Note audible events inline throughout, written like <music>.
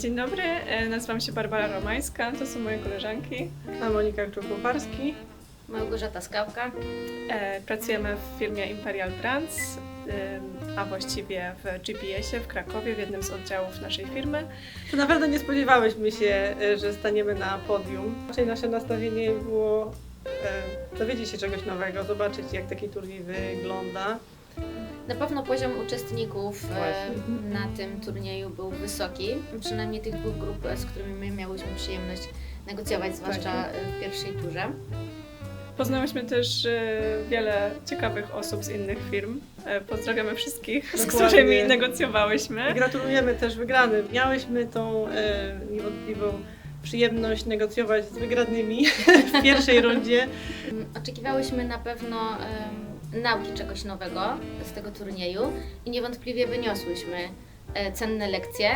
Dzień dobry, e, nazywam się Barbara Romańska, to są moje koleżanki. A Monika Krzykucharski. Małgorzata Skałka. E, Pracujemy w firmie Imperial Brands, a właściwie w GPS-ie w Krakowie, w jednym z oddziałów naszej firmy. To naprawdę nie spodziewałyśmy się, e, że staniemy na podium. Raczej nasze nastawienie było dowiedzieć się czegoś nowego, zobaczyć jak taki turniej wygląda. Na pewno poziom uczestników e, Właśnie. na tym turnieju był wysoki. Przynajmniej tych dwóch grup, e, z którymi my miałyśmy przyjemność negocjować, zwłaszcza Tak. w pierwszej turze. Poznałyśmy też e, wiele ciekawych osób z innych firm. E, Pozdrawiamy wszystkich, z Dokładnie. którymi I negocjowałyśmy. gratulujemy też wygranym. Miałyśmy tą e, niewątpliwą przyjemność negocjować z wygranymi <laughs> w pierwszej rundzie. Oczekiwałyśmy na pewno em, nauki czegoś nowego z tego turnieju i niewątpliwie wyniosłyśmy e, cenne lekcje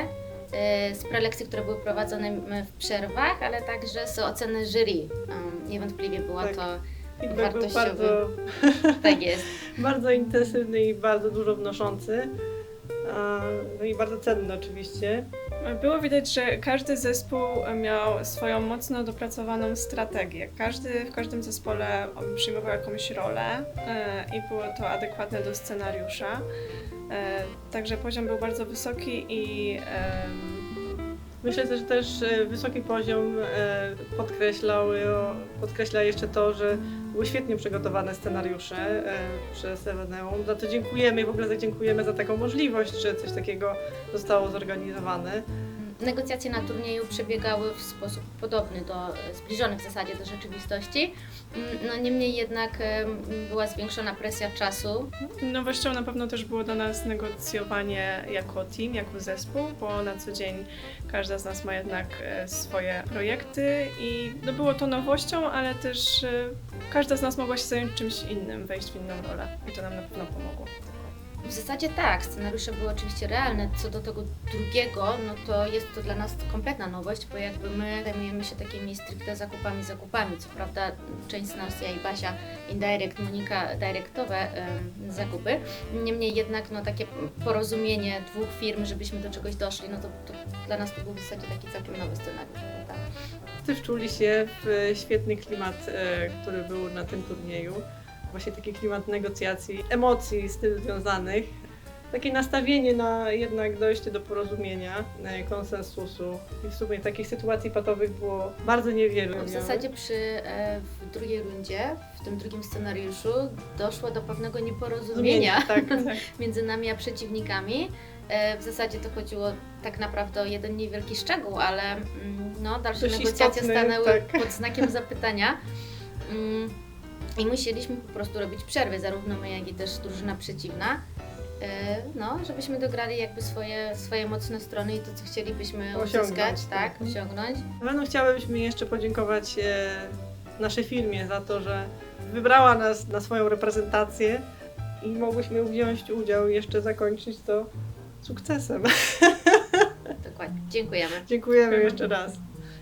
e, z prelekcji, które były prowadzone w przerwach, ale także z oceny jury. Niewątpliwie była Tak. to, Feedback był Wartościowy. bardzo, <laughs> tak jest. <laughs> bardzo intensywny i bardzo dużo wnoszący. No i bardzo cenny oczywiście. Było widać, że każdy zespół miał swoją mocno dopracowaną strategię. Każdy w każdym zespole przyjmował jakąś rolę e, i było to adekwatne do scenariusza. E, Także poziom był bardzo wysoki i Myślę że też e, wysoki poziom e, podkreślał, podkreśla jeszcze to, że były świetnie przygotowane scenariusze e, przez Eweneum. Za to dziękujemy i w ogóle dziękujemy za taką możliwość, że coś takiego zostało zorganizowane. Negocjacje na turnieju przebiegały w sposób podobny do, zbliżony w zasadzie do rzeczywistości. Mm, No niemniej jednak była zwiększona presja czasu. nowością na pewno też było dla nas negocjowanie jako team, jako zespół, bo na co dzień każda z nas ma jednak e, swoje projekty i no było to nowością, ale też e, każda z nas mogła się zająć czymś innym, wejść w inną rolę i to nam na pewno pomogło. W zasadzie tak, scenariusze były oczywiście realne. Co do tego drugiego, no to jest to dla nas kompletna nowość, bo jakby my zajmujemy się takimi stricte zakupami, zakupami. Co prawda część z nas, ja i Basia, indirect, Monika, directowe em, zakupy. Niemniej jednak no takie porozumienie dwóch firm, żebyśmy do czegoś doszli, no to, to dla nas to był w zasadzie taki całkiem nowy scenariusz. prawda? Wszyscy wczuli się w świetny klimat, e, który był na tym turnieju. Właśnie taki klimat negocjacji, emocji z tym związanych. Takie nastawienie na jednak dojście do porozumienia, konsensusu. I w sumie takich sytuacji patowych było bardzo niewiele. W zasadzie przy, e, w drugiej rundzie, w tym drugim scenariuszu doszło do pewnego nieporozumienia Tak, <laughs> tak. między nami a przeciwnikami. E, W zasadzie to chodziło tak naprawdę o jeden niewielki szczegół, ale mm, no, dalsze Dość negocjacje istotny, stanęły tak. pod znakiem zapytania. Mm, I musieliśmy po prostu robić przerwy, zarówno my, jak i też drużyna przeciwna. e, No, żebyśmy dograli jakby swoje, swoje mocne strony i to, co chcielibyśmy Osiągnąć, uzyskać, tak, tak. osiągnąć. Na pewno chciałybyśmy jeszcze podziękować e, naszej firmie za to, że wybrała nas na swoją reprezentację i mogłyśmy wziąć udział i jeszcze zakończyć to sukcesem. <laughs> Dokładnie. Dziękujemy. Dziękujemy jeszcze raz.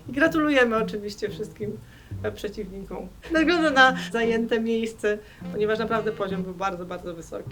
I gratulujemy oczywiście wszystkim przeciwnikom. Ze względu na zajęte miejsce, ponieważ naprawdę poziom był bardzo, bardzo wysoki.